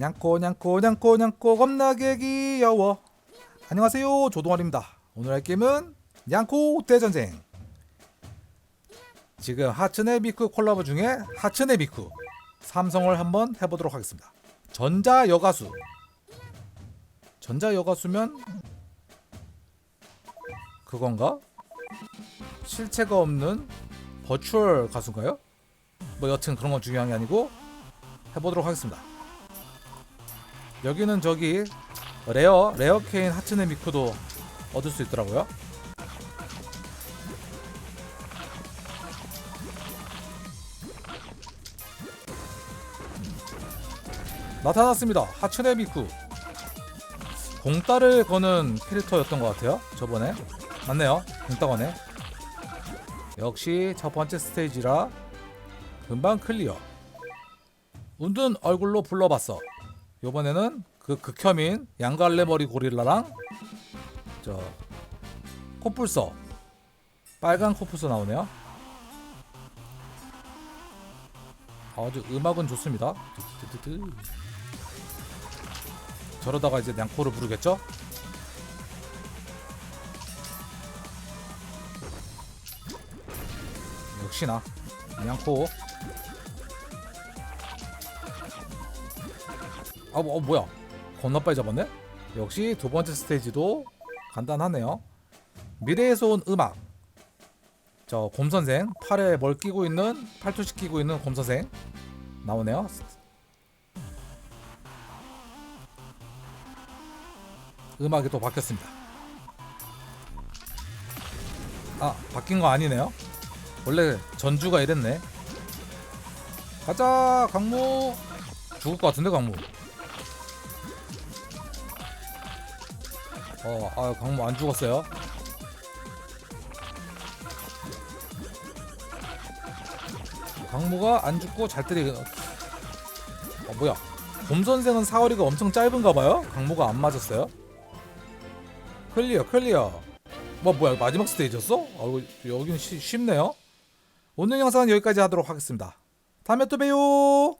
냥꼬 냥꼬 냥꼬 냥꼬 겁나게 귀여워. 안녕하세요. 조동아입니다. 오늘 할 게임은 냥꼬 대전쟁. 지금 하츠네 미쿠 콜라보 중에 하츠네 미쿠. 삼성을 한번 해보도록 하겠습니다. 전자 여가수. 전자 여가수면 그건가? 실체가 없는 버추얼 가수인가요? 뭐 여튼 그런 건 중요한 게 아니고 해보도록 하겠습니다 여기는 저기 레어 레어 케인 하츠네 미쿠도 얻을 수 있더라고요. 나타났습니다. 하츠네 미쿠. 공따를 거는 캐릭터였던 것 같아요. 저번에 맞네요. 공따 거네. 역시 첫 번째 스테이지라 금방 클리어. 운든 얼굴로 불러봤어. 요번에는 그 극혐인 양갈래 머리 고릴라랑 저 코뿔소 빨간 코뿔소 나오네요. 아주 음악은 좋습니다. 저러다가 이제 냥코를 부르겠죠? 역시나 냥코 아, 뭐, 어, 뭐야? 겁나 빨리 잡았네? 역시 두 번째 스테이지도 간단하네요. 미래에서 온 음악. 저 곰선생 팔에 뭘 끼고 있는 팔토시 끼고 있는 곰선생 나오네요. 음악이 또 바뀌었습니다. 아 바뀐 거 아니네요. 원래 전주가 이랬네. 가자 강무 죽을 것 같은데 강무. 어, 아, 강무 안 죽었어요. 강무가 안 죽고 잘 때리. 어, 뭐야? 곰 선생은 사거리가 엄청 짧은가 봐요. 강무가 안 맞았어요. 클리어, 클리어. 뭐 뭐야? 마지막 스테이지였어? 아, 여기는 쉬, 쉽네요. 오늘 영상은 여기까지 하도록 하겠습니다. 다음에 또 봬요.